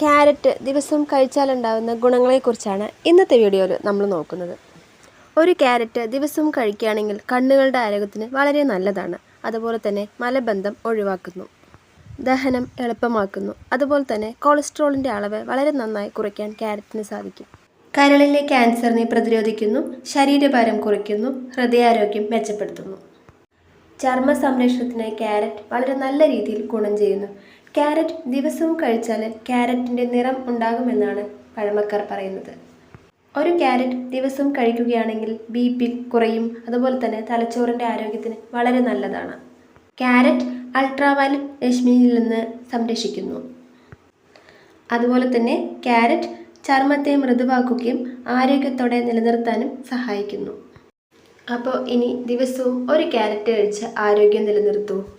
Carrot ദിവസവും കഴിച്ചാലുണ്ടാകുന്ന ഗുണങ്ങളെക്കുറിച്ചാണ് ഇന്നത്തെ വീഡിയോയിൽ നമ്മൾ നോക്കുന്നത്. ഒരു ക്യാരറ്റ് ദിവസവും കഴിക്കുകയാണെങ്കിൽ കണ്ണുകളുടെ ആരോഗ്യത്തിന് വളരെ നല്ലതാണ്. അതുപോലെ തന്നെ മലബന്ധം ഒഴിവാക്കുന്നു. ദഹനം എളുപ്പമാക്കുന്നു. അതുപോലെ തന്നെ കൊളസ്ട്രോളിന്റെ അളവ് വളരെ നന്നായി കുറയ്ക്കാൻ ക്യാരറ്റിന് സാധിക്കും. കരളിലെ ക്യാൻസറിനെ പ്രതിരോധിക്കുന്നു. ശരീരഭാരം കുറയ്ക്കുന്നു. ഹൃദയാരോഗ്യം മെച്ചപ്പെടുത്തുന്നു. ചർമ്മ സംരക്ഷണത്തിനായി ക്യാരറ്റ് വളരെ നല്ല രീതിയിൽ ഗുണം ചെയ്യുന്നു. ക്യാരറ്റ് ദിവസവും കഴിച്ചാൽ ക്യാരറ്റിന്റെ നിറം ഉണ്ടാകുമെന്നാണ് പഴമക്കാർ പറയുന്നത്. ഒരു ക്യാരറ്റ് ദിവസവും കഴിക്കുകയാണെങ്കിൽ ബി പി കുറയും. അതുപോലെ തന്നെ തലച്ചോറിന്റെ ആരോഗ്യത്തിന് വളരെ നല്ലതാണ്. ക്യാരറ്റ് അൾട്രാവയലറ്റ് രശ്മിയിൽ നിന്ന് സംരക്ഷിക്കുന്നു. അതുപോലെ തന്നെ ക്യാരറ്റ് ചർമ്മത്തെ മൃദുവാക്കുകയും ആരോഗ്യത്തോടെ നിലനിർത്താനും സഹായിക്കുന്നു. അപ്പോൾ ഇനി ദിവസവും ഒരു ക്യാരറ്റ് കഴിച്ച് ആരോഗ്യം നിലനിർത്തൂ.